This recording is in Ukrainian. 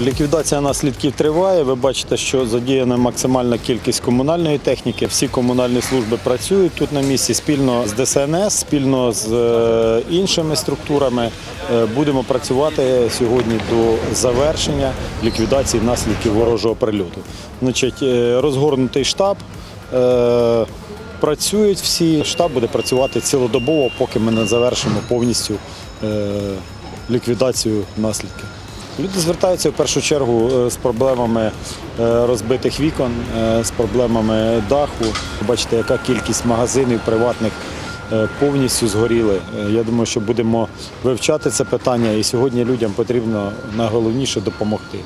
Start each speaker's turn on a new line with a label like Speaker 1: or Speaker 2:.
Speaker 1: Ліквідація наслідків триває. Ви бачите, що задіяна максимальна кількість комунальної техніки. Всі комунальні служби працюють тут на місці спільно з ДСНС, спільно з е, іншими структурами. Е, Будемо працювати сьогодні до завершення ліквідації наслідків ворожого прильоту. Значить, е, розгорнутий штаб. Працюють всі, штаб буде працювати цілодобово, поки ми не завершимо повністю ліквідацію наслідків. Люди звертаються в першу чергу е, з проблемами е, розбитих вікон, е, з проблемами даху. Бачите, яка кількість магазинів приватних повністю згоріли. Я думаю, що будемо вивчати це питання, і сьогодні людям потрібно найголовніше допомогти.